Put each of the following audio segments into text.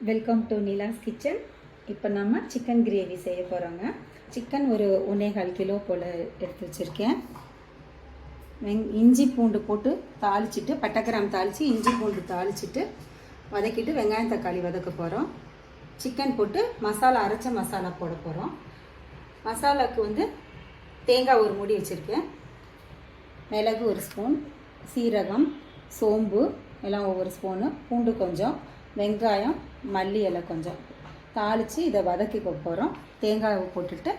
Welcome to Nila's kitchen இப்போ நம்ம chicken gravy செய்ய போகிறோங்க சிக்கன் ஒரு ஒன்றேகால் கிலோ போல் எடுத்து வச்சுருக்கேன். வெங் இஞ்சி பூண்டு போட்டு தாளிச்சிட்டு பட்டக்கிராம் தாளித்து இஞ்சி பூண்டு தாளிச்சிட்டு வதக்கிட்டு வெங்காயம் தக்காளி வதக்க போகிறோம் சிக்கன் போட்டு மசாலா அரைச்ச மசாலா போட போகிறோம் மசாலாவுக்கு வந்து தேங்காய் ஒரு மூடி வச்சுருக்கேன். மிளகு ஒரு ஸ்பூன் சீரகம் சோம்பு எல்லாம் ஒவ்வொரு ஸ்பூனு பூண்டு கொஞ்சம் வெங்காயம் மல்லி இலை கொஞ்சம் தாளித்து இதை வதக்கிக்க போகிறோம் தேங்காய் போட்டுட்டு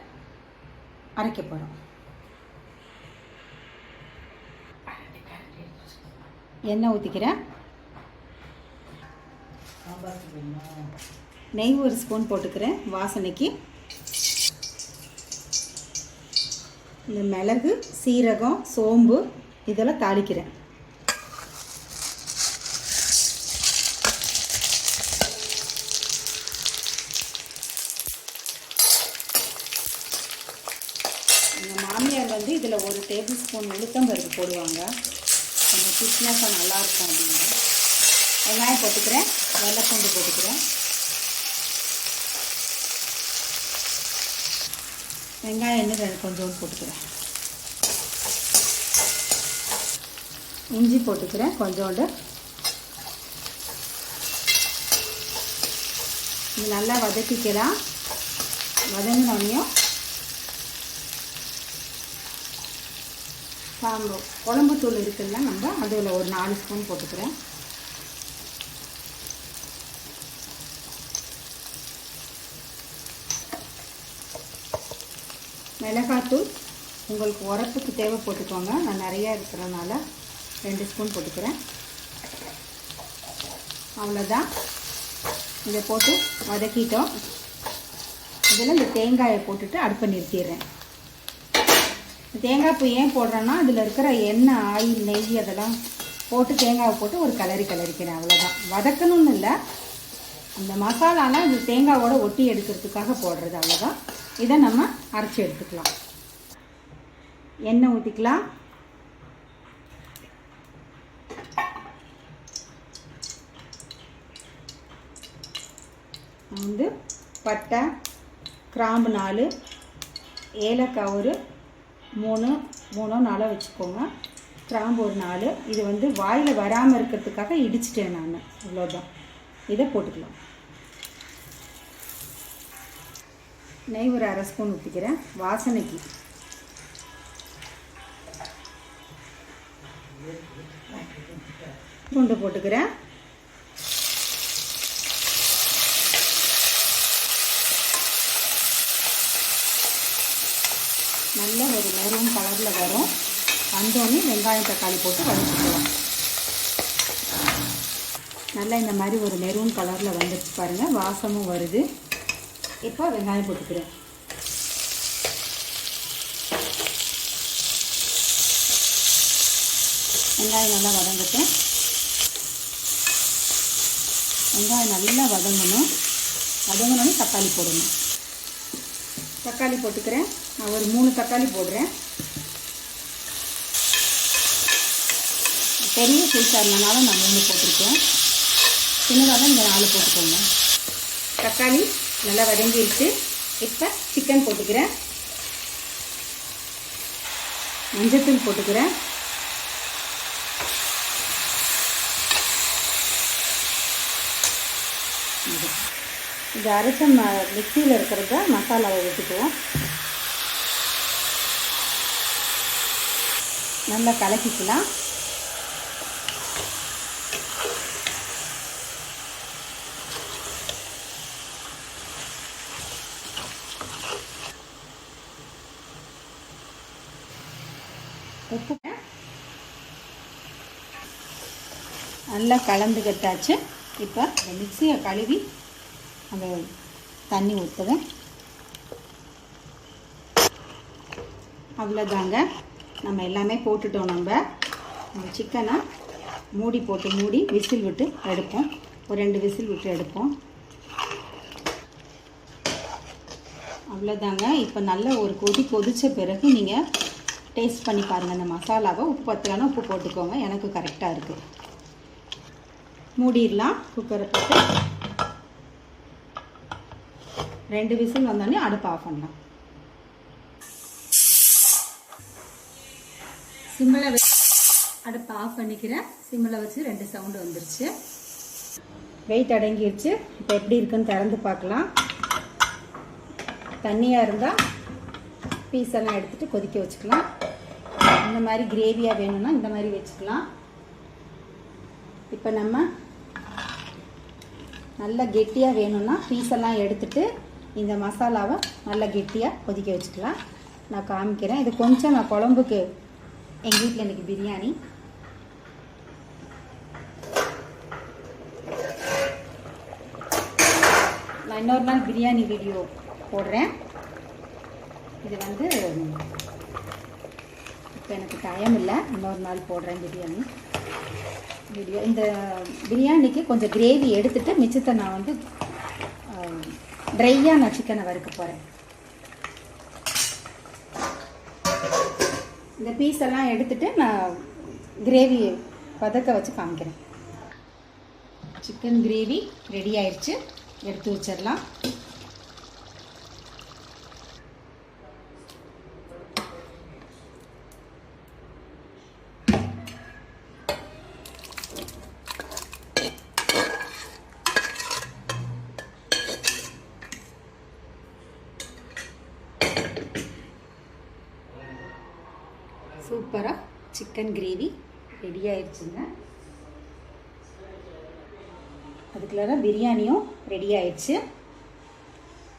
அரைக்க போகிறோம் எண்ணெய் ஊற்றிக்கிறேன் நெய் ஒரு ஸ்பூன் போட்டுக்கிறேன் வாசனைக்கு. இந்த மிளகு சீரகம் சோம்பு இதெல்லாம் தாளிக்கிறேன் எங்கள் மாமியார் வந்து இதில் ஒரு டேபிள் ஸ்பூன் உளுத்தம்பருப்பு போடுவாங்க. கொஞ்சம் திக்னஸாக நல்லாயிருக்கும் அப்படின்னு. வெங்காயம் போட்டுக்கிறேன். வெள்ளைப்பூண்டு போட்டுக்கிறேன். வெங்காயம் இன்னும் ரெண்டு கொஞ்சோண்டு போட்டுக்கிறேன். இஞ்சி போட்டுக்கிறேன் கொஞ்சோண்டு. இது நல்லா வதக்கிக்கலாம். வதங்கினோடனையும் சாம்பு குழம்பு தூள் இருக்குல்ல நம்ம அதில் ஒரு நாலு ஸ்பூன் போட்டுக்கிறேன். மிளகாத்தூள் உங்களுக்கு உரப்புக்கு தேவை போட்டுக்கோங்க. நான் நிறையா இருக்கிறனால ரெண்டு ஸ்பூன் போட்டுக்கிறேன். அவ்வளோதான் இதை போட்டு வதக்கிட்டோம். இதில் இந்த தேங்காயை போட்டுட்டு அடுப்பை நிறுத்திடுறேன். தேங்காய் பூ ஏன் போடுறேன்னா அதில் இருக்கிற எண்ணெய் ஆயில் நெய் அதெல்லாம் போட்டு தேங்காவை போட்டு ஒரு கலரி கலரிக்கிறேன் அவ்வளோதான் வதக்கணும்னு இல்லை. அந்த மசாலாலாம் இது தேங்காவோட ஒட்டி எடுக்கிறதுக்காக போடுறது அவ்வளோதான் இதை நம்ம அரைச்சி எடுத்துக்கலாம். எண்ணெய் ஊற்றிக்கலாம் வந்து பட்டை கிராம்பு நாலு ஏலக்காய் ஒரு மூணு மூணோ நாலோ வச்சுக்கோங்க. கிராம்பு ஒரு நாலு. இது வந்து வாயில் வராமல் இருக்கிறதுக்காக இடிச்சிட்டேன் நான். இவ்வளோதான் இதை போட்டுக்கலாம். நெய் ஒரு அரை ஸ்பூன் ஊற்றிக்கிறேன் வாசனைக்கு. பூண்டு போட்டுக்கிறேன் நல்ல ஒரு மெரூன் கலரில் வரும். வந்தோடனே வெங்காயம் தக்காளி போட்டு வதக்கிக்கலாம். நல்லா இந்த மாதிரி ஒரு மெரூன் கலரில் வந்துருச்சு பாருங்கள் வாசமும் வருது. இப்போ வெங்காயம் போட்டுக்கிறேன். வெங்காயம் நல்லா வதங்கட்டும். வெங்காயம் நல்லா வதங்கணும். வதங்கினோடனே தக்காளி போடணும். தக்காளி போட்டுக்கிறேன். நான் ஒரு மூணு தக்காளி போடுறேன். பெரிய சைஸாக இருந்தனால நான் மூணு போட்டிருக்கேன். சின்னதாக தான் இந்த நாலு போட்டுக்கோங்க. தக்காளி நல்லா வதங்கிருச்சு. இப்போ சிக்கன் போட்டுக்கிறேன். மஞ்சத்தூள் போட்டுக்கிறேன் இது. இது அரைச்ச ம மிக்சியில் இருக்கிறத மசாலாவை ஊற்றிக்குவோம் நல்லா கலக்கிக்கலாம். உப்பு நல்லா கலந்துக்கிட்டாச்சு இப்போ மிக்சியை கழுவி அந்த தண்ணி ஊற்றுவேன் அவ்வளோதாங்க. நம்ம எல்லாமே போட்டுட்டோம் நம்ம. அந்த சிக்கனை மூடி போட்டு மூடி விசில் விட்டு எடுப்போம். ஒரு ரெண்டு விசில் விட்டு எடுப்போம். அவ்வளோதாங்க. இப்போ நல்ல ஒரு கொதி கொதித்த பிறகு நீங்கள் டேஸ்ட் பண்ணி பாருங்கள் அந்த மசாலாவை உப்பு பத்தலைன்னா உப்பு போட்டுக்கோங்க. எனக்கு கரெக்டாக இருக்குது மூடிடலாம். குக்கரை போட்டு ரெண்டு விசில் வந்தோடனே அடுப்பு ஆஃப் பண்ணலாம். சிம்மில் வச்சு அடுப்பு ஆஃப் பண்ணிக்கிறேன் சிம்மில் வச்சு ரெண்டு சவுண்டு வந்துருச்சு. வெயிட் அடங்கிருச்சு. இப்போ எப்படி இருக்குன்னு திறந்து பார்க்கலாம். தண்ணியாக இருந்தால் பீஸ் எல்லாம் எடுத்துகிட்டு கொதிக்க வச்சுக்கலாம். இந்த மாதிரி கிரேவியாக வேணும்னா இந்த மாதிரி வச்சுக்கலாம். இப்போ நம்ம நல்லா கெட்டியாக வேணும்னா பீஸ் எல்லாம் எடுத்துகிட்டு இந்த மசாலாவை நல்லா கெட்டியாக கொதிக்க வச்சுக்கலாம். நான் காமிக்கிறேன். இது கொஞ்சம் நான் குழம்புக்கு எங்கள் வீட்டில் இன்றைக்கி பிரியாணி. நான் இன்னொரு நாள் பிரியாணி வீடியோ போடுறேன். இது வந்து இப்போ எனக்கு டைம் இல்லை. இன்னொரு நாள் போடுறேன் பிரியாணி. வீடியோ இந்த பிரியாணிக்கு கொஞ்சம் கிரேவி எடுத்துகிட்டு மிச்சத்தை நான் வந்து ட்ரையாக நான் சிக்கனை வறுக்க போகிறேன் இந்த பீஸ் எல்லாம் எடுத்துட்டு நான் கிரேவி வதக்க வச்சு காமிக்கிறேன். சிக்கன் கிரேவி ரெடி ஆயிடுச்சு எடுத்து வச்சிடலாம். சூப்பராக சிக்கன் கிரேவி ரெடி ஆயிடுச்சுங்க அதுக்குள்ளே பிரியாணியும் ரெடி ஆயிடுச்சு